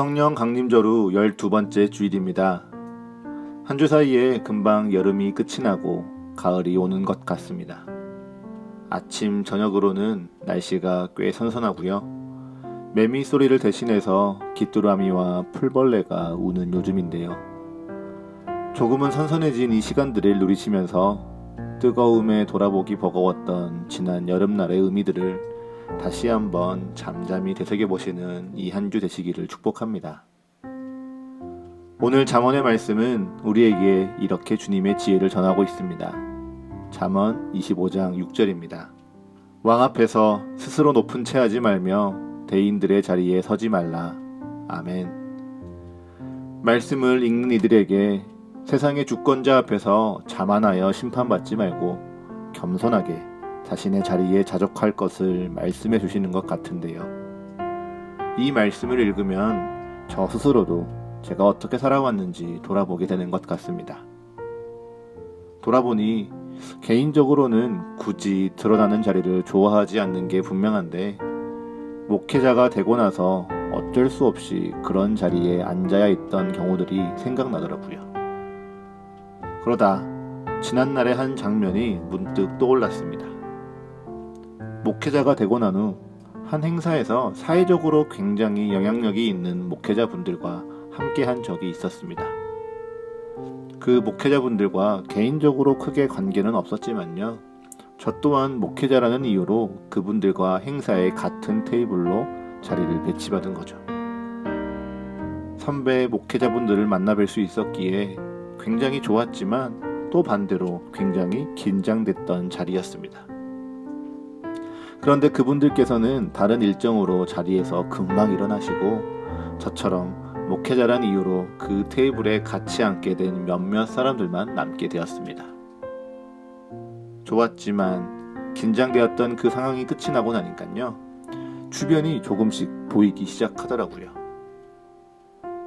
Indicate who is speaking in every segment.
Speaker 1: 성령 강림절 후 12번째 주일입니다. 한 주 사이에 금방 여름이 끝이 나고 가을이 오는 것 같습니다. 아침, 저녁으로는 날씨가 꽤 선선하고요. 매미 소리를 대신해서 귀뚜라미와 풀벌레가 우는 요즘인데요. 조금은 선선해진 이 시간들을 누리시면서 뜨거움에 돌아보기 버거웠던 지난 여름날의 의미들을 다시 한번 잠잠히 되새겨 보시는 이 한 주 되시기를 축복합니다. 오늘 잠언의 말씀은 우리에게 이렇게 주님의 지혜를 전하고 있습니다. 잠언 25장 6절입니다. 왕 앞에서 스스로 높은 채 하지 말며 대인들의 자리에 서지 말라. 아멘. 말씀을 읽는 이들에게 세상의 주권자 앞에서 자만하여 심판받지 말고 겸손하게 자신의 자리에 자족할 것을 말씀해 주시는 것 같은데요. 이 말씀을 읽으면 저 스스로도 제가 어떻게 살아왔는지 돌아보게 되는 것 같습니다. 돌아보니 개인적으로는 굳이 드러나는 자리를 좋아하지 않는 게 분명한데 목회자가 되고 나서 어쩔 수 없이 그런 자리에 앉아야 있던 경우들이 생각나더라고요. 그러다 지난날의 한 장면이 문득 떠올랐습니다. 목회자가 되고 난 후 한 행사에서 사회적으로 굉장히 영향력이 있는 목회자분들과 함께 한 적이 있었습니다. 그 목회자분들과 개인적으로 크게 관계는 없었지만요. 저 또한 목회자라는 이유로 그분들과 행사에 같은 테이블로 자리를 배치받은 거죠. 선배 목회자분들을 만나뵐 수 있었기에 굉장히 좋았지만 또 반대로 굉장히 긴장됐던 자리였습니다. 그런데 그분들께서는 다른 일정으로 자리에서 금방 일어나시고 저처럼 목회자란 이유로 그 테이블에 같이 앉게 된 몇몇 사람들만 남게 되었습니다. 좋았지만 긴장되었던 그 상황이 끝이 나고 나니까요. 주변이 조금씩 보이기 시작하더라고요.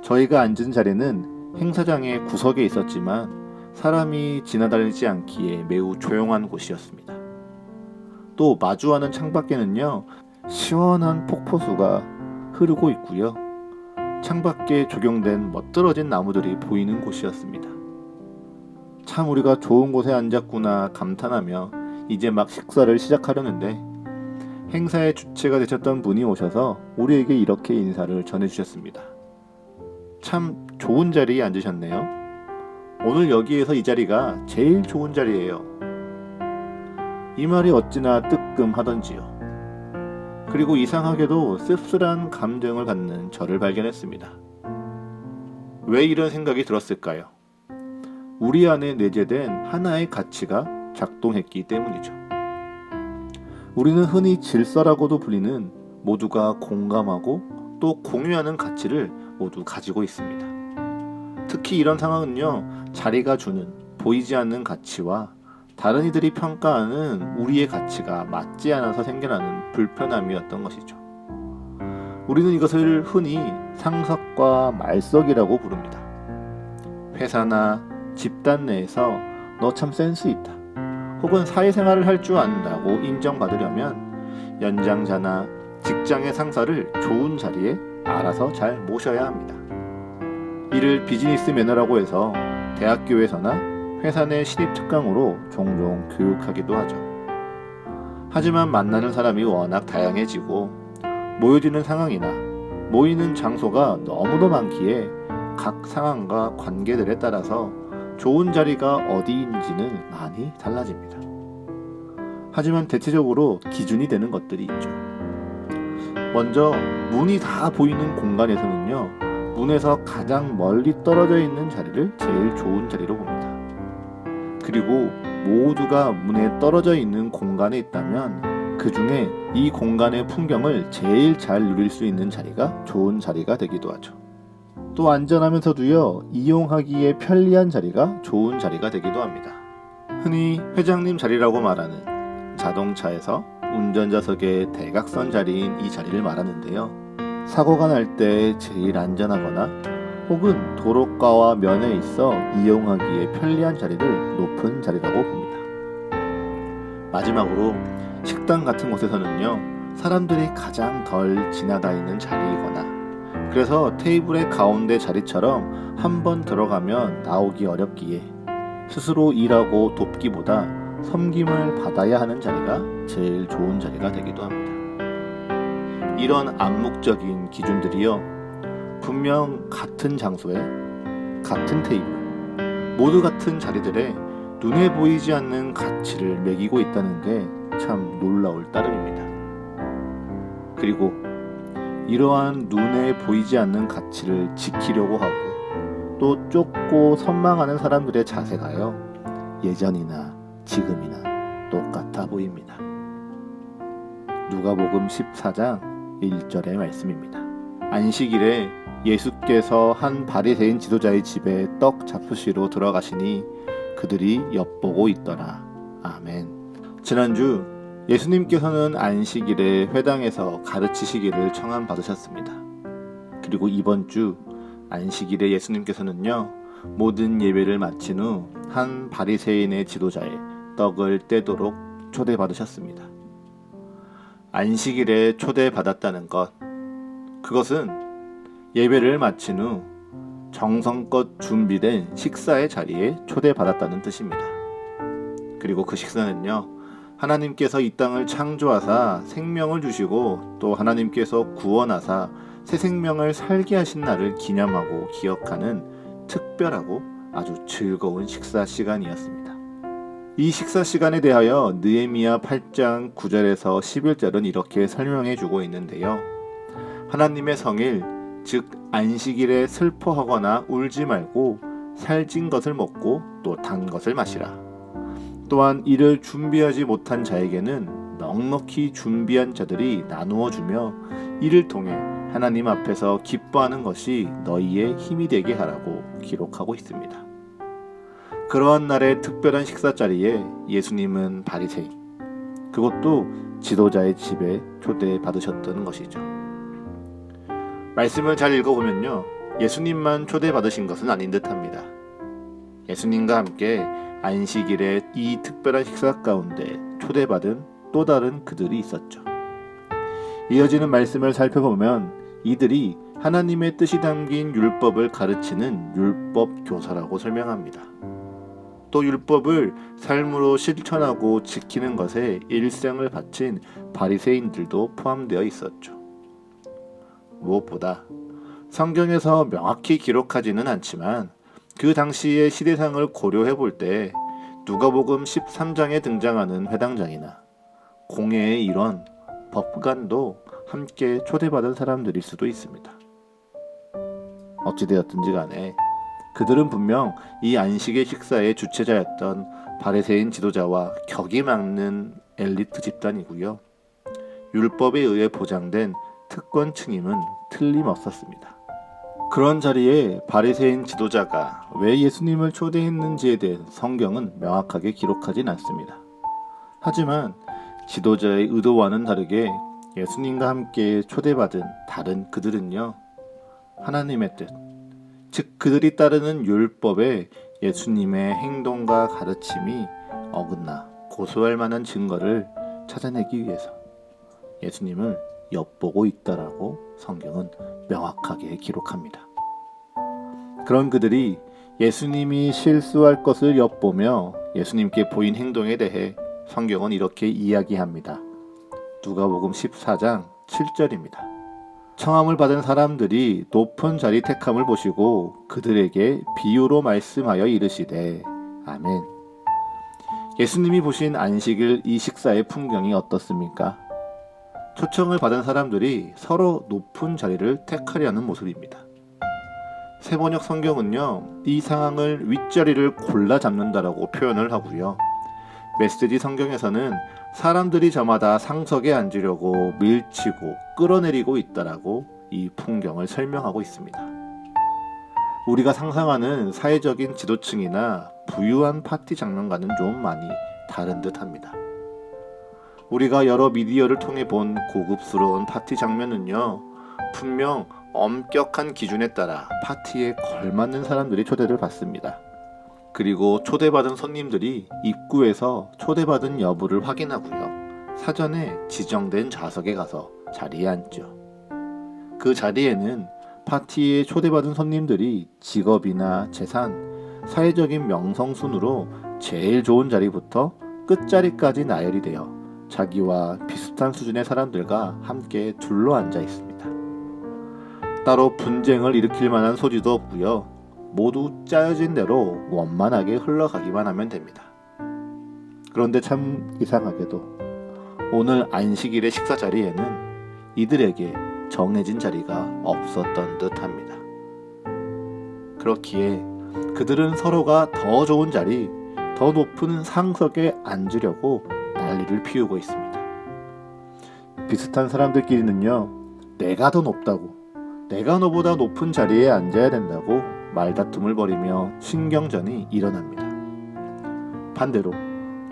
Speaker 1: 저희가 앉은 자리는 행사장의 구석에 있었지만 사람이 지나다니지 않기에 매우 조용한 곳이었습니다. 또 마주하는 창밖에는요 시원한 폭포수가 흐르고 있고요. 창밖에 조경된 멋들어진 나무들이 보이는 곳이었습니다. 참 우리가 좋은 곳에 앉았구나 감탄하며 이제 막 식사를 시작하려는데 행사의 주체가 되셨던 분이 오셔서 우리에게 이렇게 인사를 전해주셨습니다. 참 좋은 자리에 앉으셨네요. 오늘 여기에서 이 자리가 제일 좋은 자리예요 이 말이 어찌나 뜨끔하던지요. 그리고 이상하게도 씁쓸한 감정을 갖는 저를 발견했습니다. 왜 이런 생각이 들었을까요? 우리 안에 내재된 하나의 가치가 작동했기 때문이죠. 우리는 흔히 질서라고도 불리는 모두가 공감하고 또 공유하는 가치를 모두 가지고 있습니다. 특히 이런 상황은요, 자리가 주는 보이지 않는 가치와 다른 이들이 평가하는 우리의 가치가 맞지 않아서 생겨나는 불편함이었던 것이죠. 우리는 이것을 흔히 상석과 말석이라고 부릅니다. 회사나 집단 내에서 너 참 센스 있다. 혹은 사회생활을 할 줄 안다고 인정받으려면 연장자나 직장의 상사를 좋은 자리에 알아서 잘 모셔야 합니다. 이를 비즈니스 매너라고 해서 대학교에서나 회사 내 신입 특강으로 종종 교육하기도 하죠. 하지만 만나는 사람이 워낙 다양해지고 모여지는 상황이나 모이는 장소가 너무도 많기에 각 상황과 관계들에 따라서 좋은 자리가 어디인지는 많이 달라집니다. 하지만 대체적으로 기준이 되는 것들이 있죠. 먼저 문이 다 보이는 공간에서는요, 문에서 가장 멀리 떨어져 있는 자리를 제일 좋은 자리로 봅니다. 그리고 모두가 문에 떨어져 있는 공간에 있다면 그 중에 이 공간의 풍경을 제일 잘 누릴 수 있는 자리가 좋은 자리가 되기도 하죠. 또 안전하면서도요, 이용하기에 편리한 자리가 좋은 자리가 되기도 합니다. 흔히 회장님 자리라고 말하는 자동차에서 운전자석의 대각선 자리인 이 자리를 말하는데요. 사고가 날 때 제일 안전하거나 혹은 도로가와 면에 있어 이용하기에 편리한 자리를 높은 자리라고 봅니다. 마지막으로 식당 같은 곳에서는요, 사람들이 가장 덜 지나다니는 자리이거나 그래서 테이블의 가운데 자리처럼 한 번 들어가면 나오기 어렵기에 스스로 일하고 돕기보다 섬김을 받아야 하는 자리가 제일 좋은 자리가 되기도 합니다. 이런 암묵적인 기준들이요. 분명 같은 장소에 같은 테이블 모두 같은 자리들에 눈에 보이지 않는 가치를 매기고 있다는 게 참 놀라울 따름입니다. 그리고 이러한 눈에 보이지 않는 가치를 지키려고 하고 또 쫓고 선망하는 사람들의 자세가요 예전이나 지금이나 똑같아 보입니다. 누가복음 14장 1절의 말씀입니다. 안식일에 예수께서 한 바리새인 지도자의 집에 떡 잡수시러 들어가시니 그들이 엿보고 있더라. 아멘. 지난주 예수님께서는 안식일에 회당에서 가르치시기를 청함 받으셨습니다. 그리고 이번 주 안식일에 예수님께서는요 모든 예배를 마친 후 한 바리새인의 지도자의 떡을 떼도록 초대받으셨습니다. 안식일에 초대받았다는 것 그것은 예배를 마친 후 정성껏 준비된 식사의 자리에 초대받았다는 뜻입니다. 그리고 그 식사는요 하나님께서 이 땅을 창조하사 생명을 주시고 또 하나님께서 구원하사 새 생명을 살게 하신 날을 기념하고 기억하는 특별하고 아주 즐거운 식사 시간이었습니다. 이 식사 시간에 대하여 느헤미야 8장 9절에서 11절은 이렇게 설명해 주고 있는데요. 하나님의 성일 즉 안식일에 슬퍼하거나 울지 말고 살찐 것을 먹고 또 단 것을 마시라. 또한 이를 준비하지 못한 자에게는 넉넉히 준비한 자들이 나누어 주며 이를 통해 하나님 앞에서 기뻐하는 것이 너희의 힘이 되게 하라고 기록하고 있습니다. 그러한 날의 특별한 식사 자리에 예수님은 바리새인 그것도 지도자의 집에 초대 받으셨던 것이죠. 말씀을 잘 읽어보면요. 예수님만 초대받으신 것은 아닌 듯합니다. 예수님과 함께 안식일의 이 특별한 식사 가운데 초대받은 또 다른 그들이 있었죠. 이어지는 말씀을 살펴보면 이들이 하나님의 뜻이 담긴 율법을 가르치는 율법 교사라고 설명합니다. 또 율법을 삶으로 실천하고 지키는 것에 일생을 바친 바리새인들도 포함되어 있었죠. 무엇보다 성경에서 명확히 기록하지는 않지만 그 당시의 시대상을 고려해 볼 때 누가복음 13장에 등장하는 회당장이나 공예의 일원 법관도 함께 초대받은 사람들일 수도 있습니다. 어찌되었든지 간에 그들은 분명 이 안식의 식사의 주체자였던 바레세인 지도자와 격이 막는 엘리트 집단이고요. 율법에 의해 보장된 특권층임은 틀림없었습니다. 그런 자리에 바리새인 지도자가 왜 예수님을 초대했는지에 대해 성경은 명확하게 기록하진 않습니다. 하지만 지도자의 의도와는 다르게 예수님과 함께 초대받은 다른 그들은요. 하나님의 뜻, 즉 그들이 따르는 율법에 예수님의 행동과 가르침이 어긋나 고소할 만한 증거를 찾아내기 위해서 예수님을 엿보고 있다라고 성경은 명확하게 기록합니다. 그런 그들이 예수님이 실수할 것을 엿보며 예수님께 보인 행동에 대해 성경은 이렇게 이야기합니다. 누가복음 14장 7절입니다. 청함을 받은 사람들이 높은 자리 택함을 보시고 그들에게 비유로 말씀하여 이르시되 아멘. 예수님이 보신 안식일 이 식사의 풍경이 어떻습니까? 초청을 받은 사람들이 서로 높은 자리를 택하려는 모습입니다. 세번역 성경은요, 이 상황을 윗자리를 골라 잡는다라고 표현을 하고요. 메시지 성경에서는 사람들이 저마다 상석에 앉으려고 밀치고 끌어내리고 있다라고 이 풍경을 설명하고 있습니다. 우리가 상상하는 사회적인 지도층이나 부유한 파티 장면과는 좀 많이 다른 듯 합니다. 우리가 여러 미디어를 통해 본 고급스러운 파티 장면은요, 분명 엄격한 기준에 따라 파티에 걸맞는 사람들이 초대를 받습니다. 그리고 초대받은 손님들이 입구에서 초대받은 여부를 확인하고요. 사전에 지정된 좌석에 가서 자리에 앉죠. 그 자리에는 파티에 초대받은 손님들이 직업이나 재산, 사회적인 명성 순으로 제일 좋은 자리부터 끝자리까지 나열이 되어 자기와 비슷한 수준의 사람들과 함께 둘러 앉아 있습니다. 따로 분쟁을 일으킬 만한 소지도 없고요. 모두 짜여진 대로 원만하게 흘러가기만 하면 됩니다. 그런데 참 이상하게도 오늘 안식일의 식사 자리에는 이들에게 정해진 자리가 없었던 듯 합니다. 그렇기에 그들은 서로가 더 좋은 자리, 더 높은 상석에 앉으려고 난리를 피우고 있습니다. 비슷한 사람들끼리는요, 내가 더 높다고, 내가 너보다 높은 자리에 앉아야 된다고 말다툼을 벌이며 신경전이 일어납니다. 반대로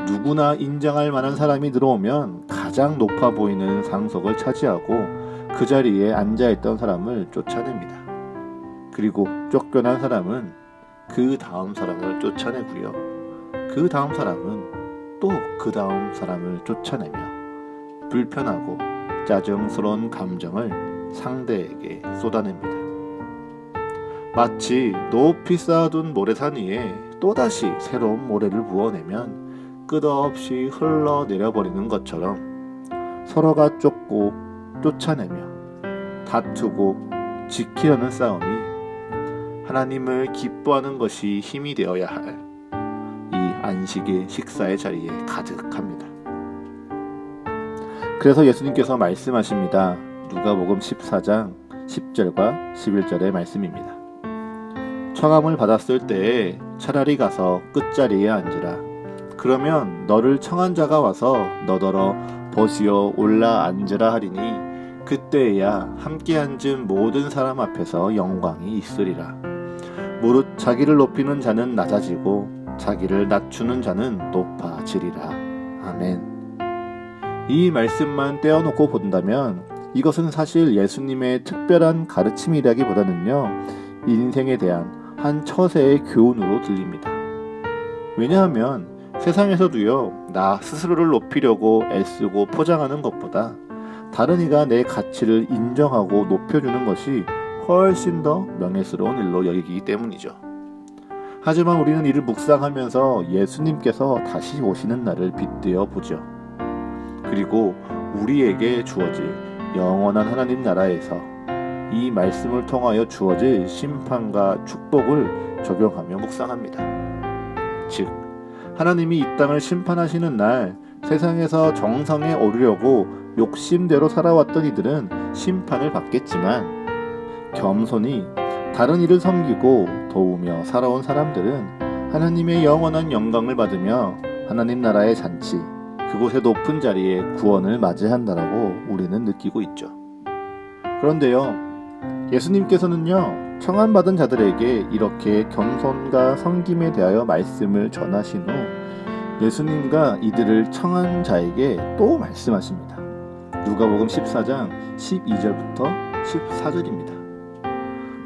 Speaker 1: 누구나 인정할 만한 사람이 들어오면 가장 높아 보이는 상석을 차지하고 그 자리에 앉아있던 사람을 쫓아냅니다. 그리고 쫓겨난 사람은 그 다음 사람을 쫓아내고요. 그 다음 사람은 또 그 다음 사람을 쫓아내며 불편하고 짜증스러운 감정을 상대에게 쏟아냅니다. 마치 높이 쌓아둔 모래산 위에 또다시 새로운 모래를 부어내면 끝없이 흘러내려 버리는 것처럼 서로가 쫓고 쫓아내며 다투고 지키려는 싸움이 하나님을 기뻐하는 것이 힘이 되어야 할이 안식의 식사의 자리에 가득합니다. 그래서 예수님께서 말씀하십니다. 누가복음 14장 10절과 11절의 말씀입니다. 청함을 받았을 때에 차라리 가서 끝자리에 앉으라. 그러면 너를 청한 자가 와서 너더러 보시어 올라 앉으라 하리니 그때야 함께 앉은 모든 사람 앞에서 영광이 있으리라. 무릇 자기를 높이는 자는 낮아지고 자기를 낮추는 자는 높아지리라. 아멘. 이 말씀만 떼어놓고 본다면 이것은 사실 예수님의 특별한 가르침이라기보다는요, 인생에 대한 한 처세의 교훈으로 들립니다. 왜냐하면 세상에서도요, 나 스스로를 높이려고 애쓰고 포장하는 것보다 다른 이가 내 가치를 인정하고 높여주는 것이 훨씬 더 명예스러운 일로 여기기 때문이죠. 하지만 우리는 이를 묵상하면서 예수님께서 다시 오시는 날을 빗대어 보죠. 그리고 우리에게 주어질 영원한 하나님 나라에서 이 말씀을 통하여 주어질 심판과 축복을 적용하며 묵상합니다. 즉, 하나님이 이 땅을 심판하시는 날 세상에서 정성에 오르려고 욕심대로 살아왔던 이들은 심판을 받겠지만 겸손히 다른 이를 섬기고 도우며 살아온 사람들은 하나님의 영원한 영광을 받으며 하나님 나라의 잔치, 그곳의 높은 자리에 구원을 맞이한다라고 우리는 느끼고 있죠. 그런데요, 예수님께서는요, 청함받은 자들에게 이렇게 겸손과 섬김에 대하여 말씀을 전하신 후 예수님과 이들을 청한 자에게 또 말씀하십니다. 누가복음 14장 12절부터 14절입니다.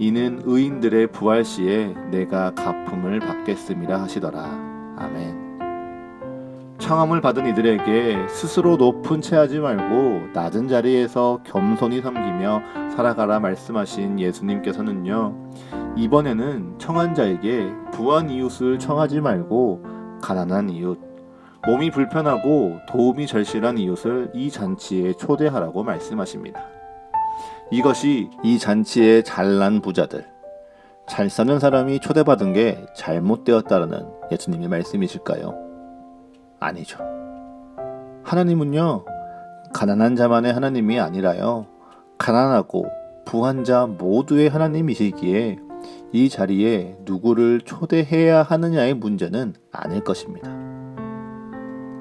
Speaker 1: 이는 의인들의 부활 시에 내가 가품을 받겠음이라 하시더라. 아멘. 청함을 받은 이들에게 스스로 높은 채 하지 말고 낮은 자리에서 겸손히 섬기며 살아가라 말씀하신 예수님께서는요. 이번에는 청한 자에게 부한 이웃을 청하지 말고 가난한 이웃, 몸이 불편하고 도움이 절실한 이웃을 이 잔치에 초대하라고 말씀하십니다. 이것이 이 잔치의 잘난 부자들, 잘 사는 사람이 초대받은 게 잘못되었다라는 예수님의 말씀이실까요? 아니죠. 하나님은요, 가난한 자만의 하나님이 아니라요, 가난하고 부한 자 모두의 하나님이시기에 이 자리에 누구를 초대해야 하느냐의 문제는 아닐 것입니다.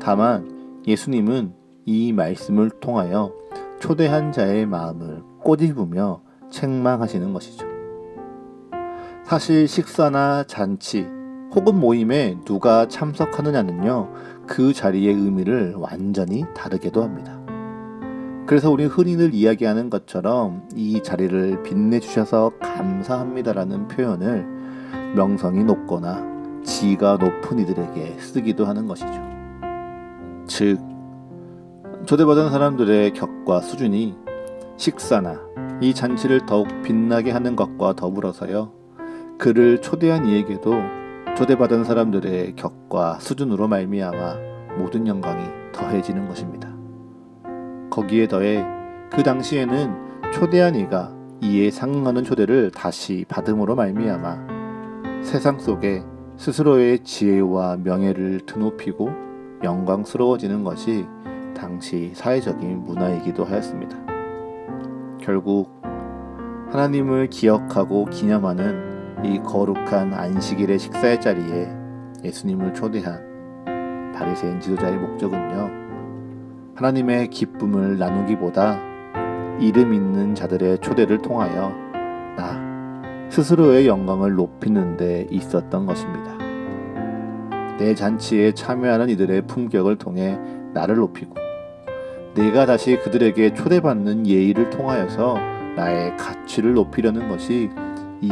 Speaker 1: 다만 예수님은 이 말씀을 통하여 초대한 자의 마음을 꼬집으며 책망하시는 것이죠. 사실 식사나 잔치 혹은 모임에 누가 참석하느냐는요, 그 자리의 의미를 완전히 다르게도 합니다. 그래서 우리 흔히들 이야기하는 것처럼 이 자리를 빛내주셔서 감사합니다라는 표현을 명성이 높거나 지가 높은 이들에게 쓰기도 하는 것이죠. 즉, 초대받은 사람들의 격 과 수준이 식사나 이 잔치를 더욱 빛나게 하는 것과 더불어서요. 그를 초대한 이에게도 초대받은 사람들의 격과 수준으로 말미암아 모든 영광이 더해지는 것입니다. 거기에 더해 그 당시에는 초대한 이가 이에 상응하는 초대를 다시 받음으로 말미암아 세상 속에 스스로의 지혜와 명예를 드높이고 영광스러워지는 것이 당시 사회적인 문화이기도 하였습니다. 결국 하나님을 기억하고 기념하는 이 거룩한 안식일의 식사의 자리에 예수님을 초대한 바리새인 지도자의 목적은요. 하나님의 기쁨을 나누기보다 이름 있는 자들의 초대를 통하여 나 스스로의 영광을 높이는 데 있었던 것입니다. 내 잔치에 참여하는 이들의 품격을 통해 나를 높이고 내가 다시 그들에게 초대받는 예의를 통하여서 나의 가치를 높이려는 것이 이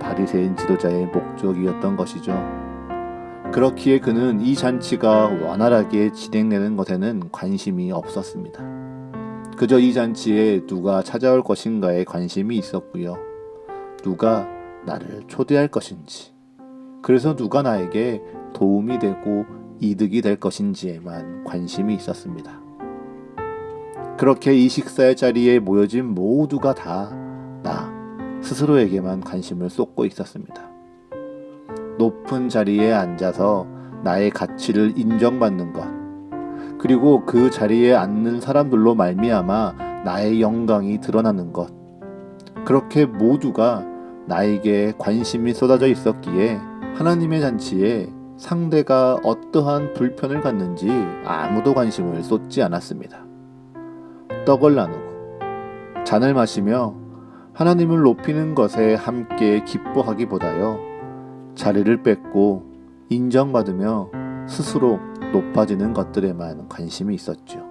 Speaker 1: 바리새인 지도자의 목적이었던 것이죠. 그렇기에 그는 이 잔치가 원활하게 진행되는 것에는 관심이 없었습니다. 그저 이 잔치에 누가 찾아올 것인가에 관심이 있었고요. 누가 나를 초대할 것인지, 그래서 누가 나에게 도움이 되고 이득이 될 것인지에만 관심이 있었습니다. 그렇게 이 식사의 자리에 모여진 모두가 다 나 스스로에게만 관심을 쏟고 있었습니다. 높은 자리에 앉아서 나의 가치를 인정받는 것, 그리고 그 자리에 앉는 사람들로 말미암아 나의 영광이 드러나는 것, 그렇게 모두가 나에게 관심이 쏟아져 있었기에 하나님의 잔치에 상대가 어떠한 불편을 갖는지 아무도 관심을 쏟지 않았습니다. 떡을 나누고 잔을 마시며 하나님을 높이는 것에 함께 기뻐하기보다요 자리를 뺏고 인정받으며 스스로 높아지는 것들에만 관심이 있었죠.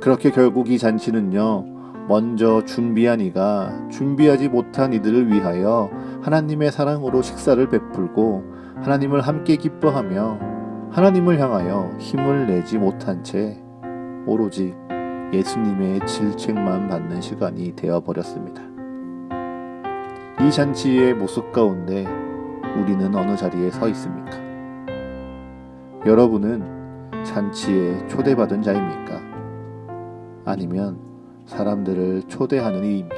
Speaker 1: 그렇게 결국 이 잔치는요 먼저 준비한 이가 준비하지 못한 이들을 위하여 하나님의 사랑으로 식사를 베풀고 하나님을 함께 기뻐하며 하나님을 향하여 힘을 내지 못한 채 오로지 예수님의 질책만 받는 시간이 되어버렸습니다. 이 잔치의 모습 가운데 우리는 어느 자리에 서 있습니까? 여러분은 잔치에 초대받은 자입니까? 아니면 사람들을 초대하는 이입니까?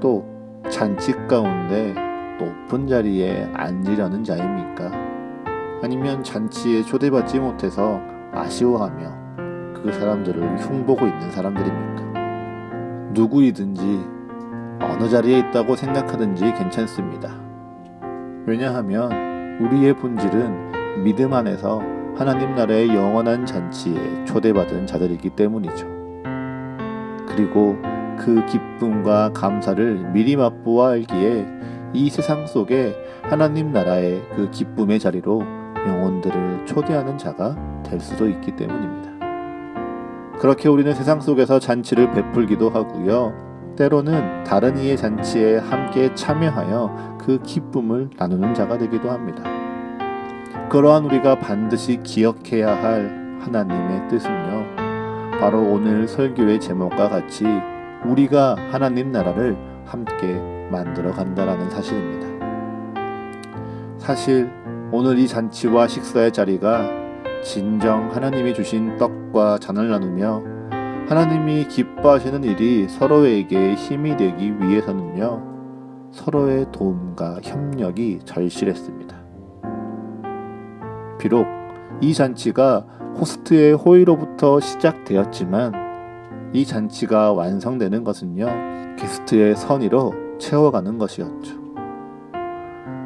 Speaker 1: 또 잔치 가운데 높은 자리에 앉으려는 자입니까? 아니면 잔치에 초대받지 못해서 아쉬워하며 그 사람들을 흉보고 있는 사람들입니까? 누구이든지 어느 자리에 있다고 생각하든지 괜찮습니다. 왜냐하면 우리의 본질은 믿음 안에서 하나님 나라의 영원한 잔치에 초대받은 자들이기 때문이죠. 그리고 그 기쁨과 감사를 미리 맛보아 알기에 이 세상 속에 하나님 나라의 그 기쁨의 자리로 영혼들을 초대하는 자가 될 수도 있기 때문입니다. 그렇게 우리는 세상 속에서 잔치를 베풀기도 하고요. 때로는 다른 이의 잔치에 함께 참여하여 그 기쁨을 나누는 자가 되기도 합니다. 그러한 우리가 반드시 기억해야 할 하나님의 뜻은요. 바로 오늘 설교의 제목과 같이 우리가 하나님 나라를 함께 만들어 간다라는 사실입니다. 사실 오늘 이 잔치와 식사의 자리가 진정 하나님이 주신 떡과 잔을 나누며 하나님이 기뻐하시는 일이 서로에게 힘이 되기 위해서는요, 서로의 도움과 협력이 절실했습니다. 비록 이 잔치가 호스트의 호의로부터 시작되었지만 이 잔치가 완성되는 것은요, 게스트의 선의로 채워가는 것이었죠.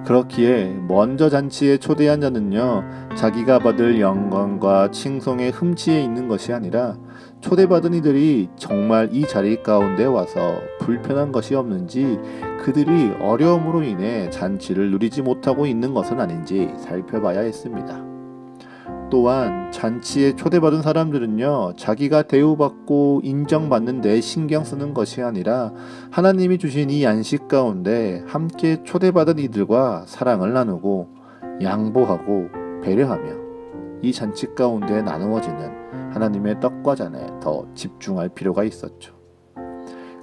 Speaker 1: 그렇기에 먼저 잔치에 초대한 자는요, 자기가 받을 영광과 칭송의 흠치에 있는 것이 아니라 초대받은 이들이 정말 이 자리 가운데 와서 불편한 것이 없는지 그들이 어려움으로 인해 잔치를 누리지 못하고 있는 것은 아닌지 살펴봐야 했습니다. 또한 잔치에 초대받은 사람들은요, 자기가 대우받고 인정받는 데 신경 쓰는 것이 아니라 하나님이 주신 이 안식 가운데 함께 초대받은 이들과 사랑을 나누고 양보하고 배려하며 이 잔치 가운데 나누어지는 하나님의 떡과 잔에 더 집중할 필요가 있었죠.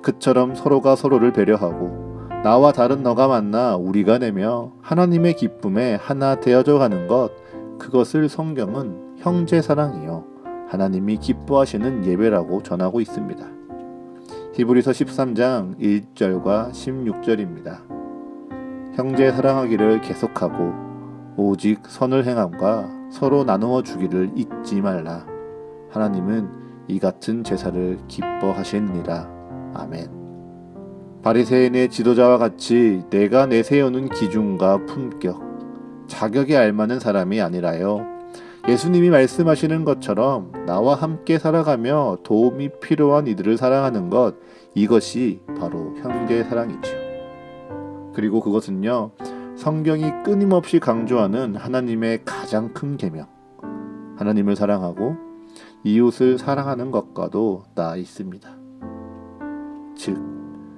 Speaker 1: 그처럼 서로가 서로를 배려하고 나와 다른 너가 만나 우리가 내며 하나님의 기쁨에 하나 되어져 가는 것 그것을 성경은 형제 사랑이요 하나님이 기뻐하시는 예배라고 전하고 있습니다. 히브리서 13장 1절과 16절입니다. 형제 사랑하기를 계속하고 오직 선을 행함과 서로 나누어 주기를 잊지 말라. 하나님은 이 같은 제사를 기뻐하시느니라. 아멘. 바리새인의 지도자와 같이 내가 내세우는 기준과 품격, 자격에 알맞는 사람이 아니라요. 예수님이 말씀하시는 것처럼 나와 함께 살아가며 도움이 필요한 이들을 사랑하는 것, 이것이 바로 형제 사랑이죠. 그리고 그것은요, 성경이 끊임없이 강조하는 하나님의 가장 큰 계명, 하나님을 사랑하고 이웃을 사랑하는 것과도 나 있습니다. 즉,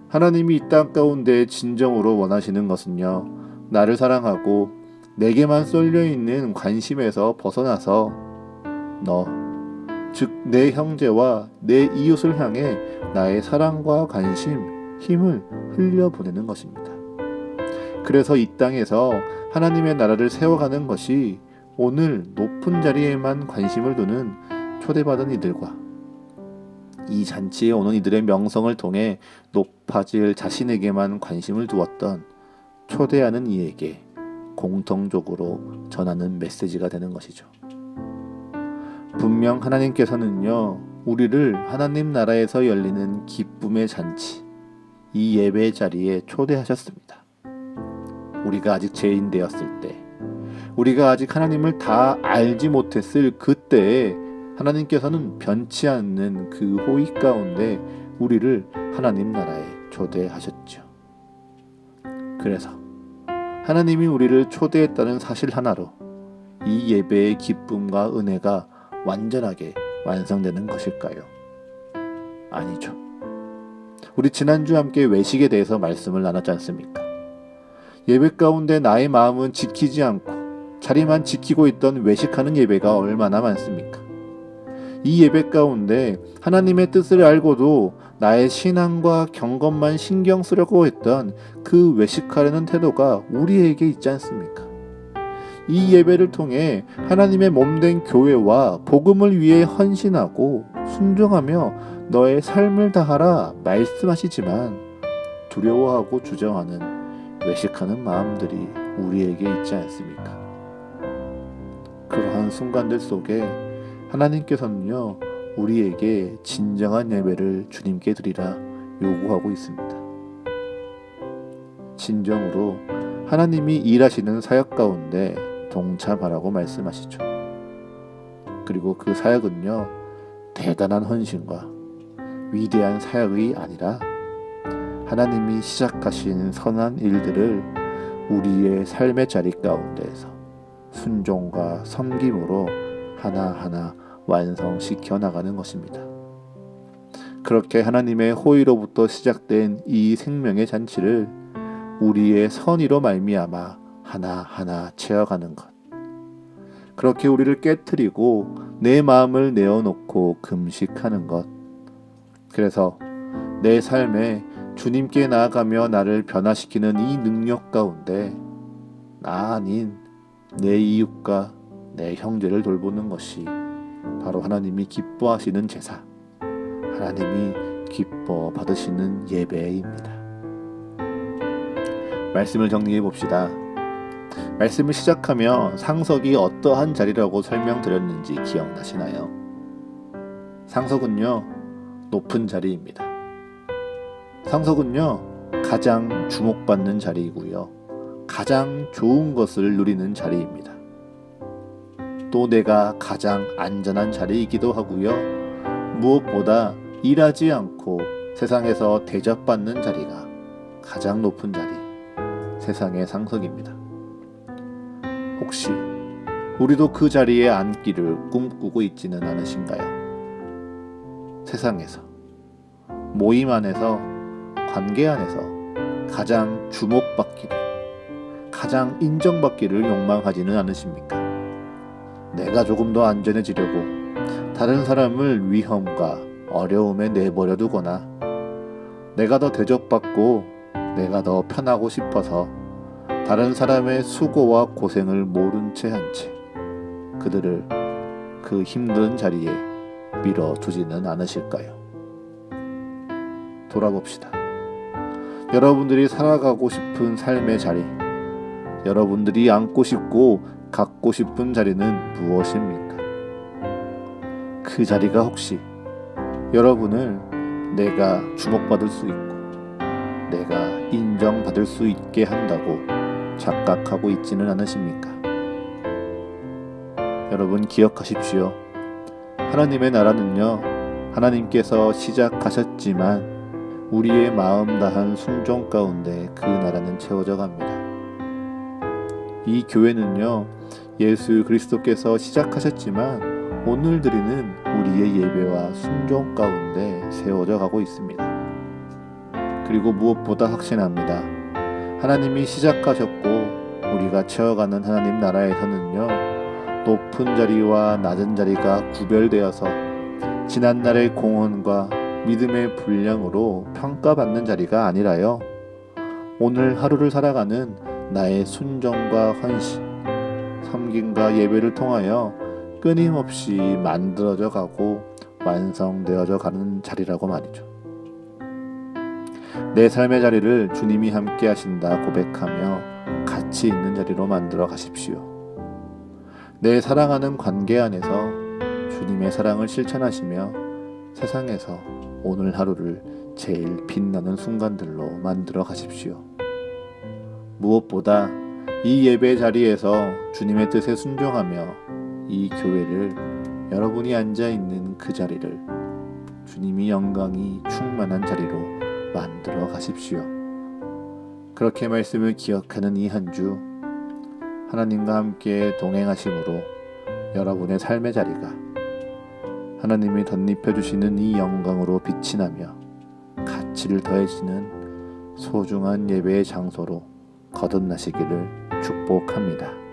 Speaker 1: 하나님이 이 땅 가운데 진정으로 원하시는 것은요, 나를 사랑하고 내게만 쏠려 있는 관심에서 벗어나서 너, 즉 내 형제와 내 이웃을 향해 나의 사랑과 관심, 힘을 흘려보내는 것입니다. 그래서 이 땅에서 하나님의 나라를 세워가는 것이 오늘 높은 자리에만 관심을 두는 초대받은 이들과 이 잔치에 오는 이들의 명성을 통해 높아질 자신에게만 관심을 두었던 초대하는 이에게 공통적으로 전하는 메시지가 되는 것이죠. 분명 하나님께서는요, 우리를 하나님 나라에서 열리는 기쁨의 잔치, 이 예배 자리에 초대하셨습니다. 우리가 아직 죄인 되었을 때, 우리가 아직 하나님을 다 알지 못했을 그때에 하나님께서는 변치 않는 그 호의 가운데 우리를 하나님 나라에 초대하셨죠. 그래서 하나님이 우리를 초대했다는 사실 하나로 이 예배의 기쁨과 은혜가 완전하게 완성되는 것일까요? 아니죠. 우리 지난주 함께 외식에 대해서 말씀을 나눴지 않습니까? 예배 가운데 나의 마음은 지키지 않고 자리만 지키고 있던 외식하는 예배가 얼마나 많습니까? 이 예배 가운데 하나님의 뜻을 알고도 나의 신앙과 경건만 신경 쓰려고 했던 그 외식하려는 태도가 우리에게 있지 않습니까? 이 예배를 통해 하나님의 몸된 교회와 복음을 위해 헌신하고 순종하며 너의 삶을 다하라 말씀하시지만 두려워하고 주정하는 외식하는 마음들이 우리에게 있지 않습니까? 그러한 순간들 속에 하나님께서는요, 우리에게 진정한 예배를 주님께 드리라 요구하고 있습니다. 진정으로 하나님이 일하시는 사역 가운데 동참하라고 말씀하시죠. 그리고 그 사역은요, 대단한 헌신과 위대한 사역이 아니라 하나님이 시작하신 선한 일들을 우리의 삶의 자리 가운데에서 순종과 섬김으로 하나하나 완성시켜 나가는 것입니다. 그렇게 하나님의 호의로부터 시작된 이 생명의 잔치를 우리의 선의로 말미암아 하나하나 채워가는 것. 그렇게 우리를 깨뜨리고 내 마음을 내어놓고 금식하는 것. 그래서 내 삶에 주님께 나아가며 나를 변화시키는 이 능력 가운데 나 아닌 내 이웃과 내 형제를 돌보는 것이 바로 하나님이 기뻐하시는 제사, 하나님이 기뻐 받으시는 예배입니다. 말씀을 정리해 봅시다. 말씀을 시작하며 상석이 어떠한 자리라고 설명드렸는지 기억나시나요? 상석은요, 높은 자리입니다. 상석은요, 가장 주목받는 자리이고요. 가장 좋은 것을 누리는 자리입니다. 또 내가 가장 안전한 자리이기도 하고요. 무엇보다 일하지 않고 세상에서 대접받는 자리가 가장 높은 자리, 세상의 상석입니다. 혹시 우리도 그 자리에 앉기를 꿈꾸고 있지는 않으신가요? 세상에서, 모임 안에서, 관계 안에서 가장 주목받기를, 가장 인정받기를 욕망하지는 않으십니까? 내가 조금 더 안전해지려고 다른 사람을 위험과 어려움에 내버려 두거나 내가 더 대접받고 내가 더 편하고 싶어서 다른 사람의 수고와 고생을 모른 채 한 채 그들을 그 힘든 자리에 밀어두지는 않으실까요? 돌아봅시다. 여러분들이 살아가고 싶은 삶의 자리, 여러분들이 앉고 싶고 갖고 싶은 자리는 무엇입니까? 그 자리가 혹시 여러분을 내가 주목받을 수 있고 내가 인정받을 수 있게 한다고 착각하고 있지는 않으십니까? 여러분 기억하십시오. 하나님의 나라는요, 하나님께서 시작하셨지만 우리의 마음 다한 순종 가운데 그 나라는 채워져 갑니다. 이 교회는요, 예수 그리스도께서 시작하셨지만 오늘 드리는 우리의 예배와 순종 가운데 세워져 가고 있습니다. 그리고 무엇보다 확신합니다. 하나님이 시작하셨고 우리가 채워가는 하나님 나라에서는요, 높은 자리와 낮은 자리가 구별되어서 지난날의 공헌과 믿음의 분량으로 평가받는 자리가 아니라요. 오늘 하루를 살아가는 나의 순종과 헌신, 섬김과 예배를 통하여 끊임없이 만들어져 가고 완성되어져 가는 자리라고 말이죠. 내 삶의 자리를 주님이 함께 하신다 고백하며 가치 있는 자리로 만들어 가십시오. 내 사랑하는 관계 안에서 주님의 사랑을 실천하시며 세상에서 오늘 하루를 제일 빛나는 순간들로 만들어 가십시오. 무엇보다 이 예배 자리에서 주님의 뜻에 순종하며 이 교회를 여러분이 앉아 있는 그 자리를 주님이 영광이 충만한 자리로 만들어 가십시오. 그렇게 말씀을 기억하는 이 한 주 하나님과 함께 동행하심으로 여러분의 삶의 자리가 하나님이 덧입혀 주시는 이 영광으로 빛이 나며 가치를 더해지는 소중한 예배의 장소로 거듭나시기를 축복합니다.